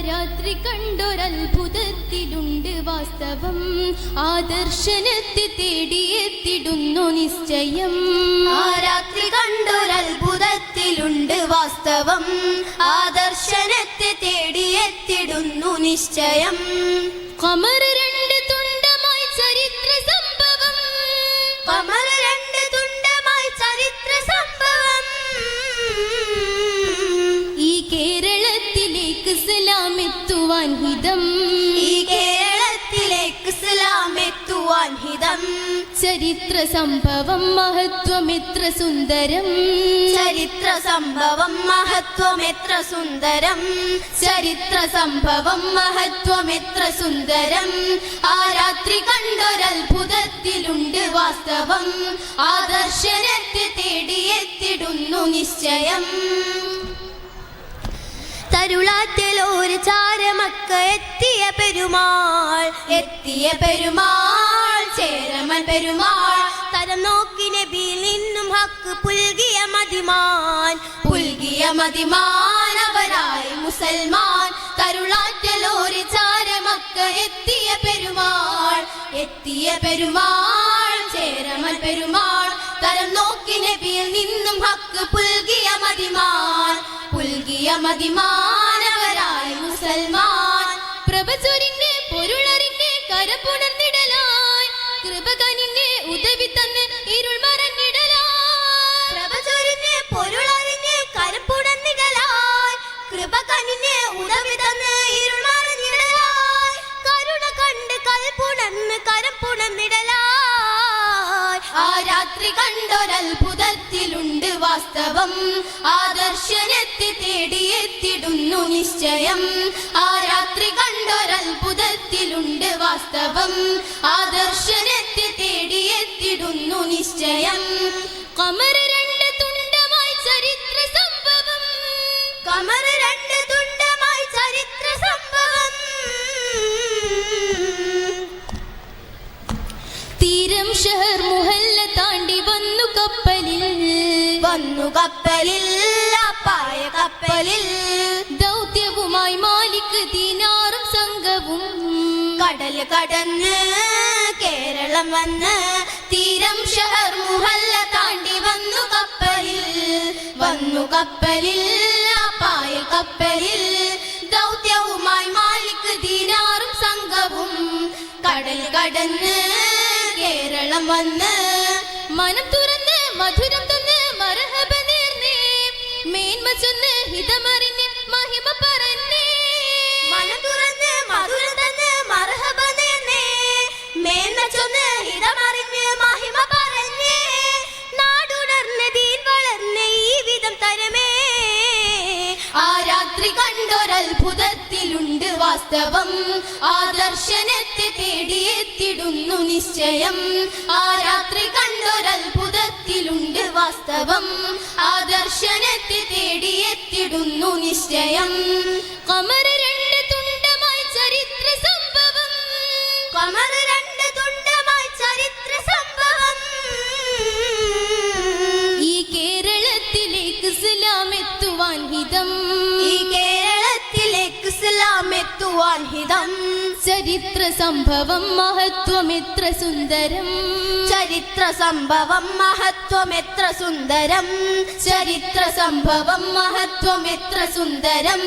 രാത്രി കണ്ടൊരത്ഭുതത്തിലുണ്ട് വാസ്തവം. ആദർശനത്തെ തേടിയെത്തിടുന്നു നിശ്ചയം. ആ രാത്രി കണ്ടൊരത്ഭുതത്തിലുണ്ട് വാസ്തവം. ആദർശനത്തെ തേടിയെത്തിടുന്നു നിശ്ചയം. കമർ സലാമെത്തുവാൻ ഹിതം. ഈ കേരളത്തിലേക്ക് ഇസ്ലാം എത്തുവാൻ ഹിതം. ചരിത്ര സംഭവം മഹത്വം എത്ര സുന്ദരം. ചരിത്ര സംഭവം മഹത്വം എത്ര സുന്ദരം. ചരിത്ര സംഭവം മഹത്വം എത്ര സുന്ദരം. ആ രാത്രി കണ്ടൊരത്ഭുതത്തിലുണ്ട് വാസ്തവം. ആദർശനത്തെ തേടിയെത്തിടുന്നു നിശ്ചയം. തരുളാറ്റലോര് ചാരമക്ക എത്തിയ പെരുമാൾ. എത്തിയ പെരുമാൾ ചേരമൻ പെരുമാൾ. തരം നോക്കി നബിയിൽ നിന്നും ഹക്ക് പുൽകിയ മതിമാൻ. പുൽകിയ മതിമാൻ അവരായി മുസൽമാൻ. തരുളാറ്റലോര് ചാരമക്ക എത്തിയ പെരുമാൾ. എത്തിയ പെരുമാൾ ചേരമൻ പെരുമാൾ. തരം നോക്കി നബിയിൽ നിന്നും ഹക്ക് പുൽകിയ മതിമാൻ. പുൽകിയ മതിമാൻ ആ രാത്രി കണ്ടൊരത്ഭുതത്തിലുണ്ട് വാസ്തവം. ആദർശനത്തെ തേടിയെത്തിടുന്നു നിശ്ചയം. ആ രാത്രി കണ്ടൊരത്ഭുതത്തിലുണ്ട് വാസ്തവം. ആദർശനത്തെ തേടിയെത്തിടുന്നു നിശ്ചയം. കമര രണ്ട് തുണ്ടമായി ചരിത്ര സംഭവം. കമർ രണ്ട് തീരം ഷഹർ മുഹല്ല താണ്ടി വന്നു കപ്പലിൽ. വന്നു കപ്പലിൽ അപ്പായ കപ്പലിൽ. ദൗത്യവുമായി മാലിക് ദീനാറും സംഘവും. കടൽ കടന്ന് കേരളം വന്ന് തീരം ഷഹർ മുഹല്ല താണ്ടി വന്നു കപ്പലിൽ. വന്നു കപ്പലിൽ അപ്പായ കപ്പലിൽ. ദൗത്യവുമായി മാലിക് ദീനാറും സംഘവും. കടൽ കടന്ന് കേരളം വന്ന് മനം തുറന്ന് മധുരം തന്ന് മരഹബ നേർന്നേ. മേന്മ ചൊന്ന് ഹിതമറിഞ്ഞ് വാസ്തവം ആദർശനത്തെ തേടിയെത്തിടുന്നു നിശ്ചയം. ആ രാത്രി കണ്ടൊരത്ഭുതത്തിലുണ്ട് വാസ്തവം ആദർശനത്തെ തേടിയെത്തിടുന്നു നിശ്ചയം. കമര രണ്ട് തുണ്ടമായി ചരിത്ര സംഭവം. കമര രണ്ട് തുണ്ടമായി ചരിത്ര സംഭവം. ഈ കേരളത്തിലേക്ക് ഇസ്ലാം എത്തുവാൻ ഹിതം. ഇസ്ലാം എത്തുവാൻ ഹിതം. ചരിത്ര സംഭവം മഹത്വം എത്ര സുന്ദരം. ചരിത്ര സംഭവം മഹത്വം എത്ര സുന്ദരം. ചരിത്ര സംഭവം മഹത്വം എത്ര സുന്ദരം.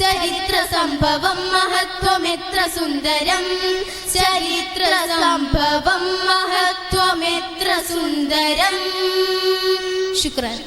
ചരിത്ര സംഭവം മഹത്വം എത്ര സുന്ദരം. ചരിത്ര സംഭവം മഹത്വം എത്ര സുന്ദരം. ശുക്രാൻ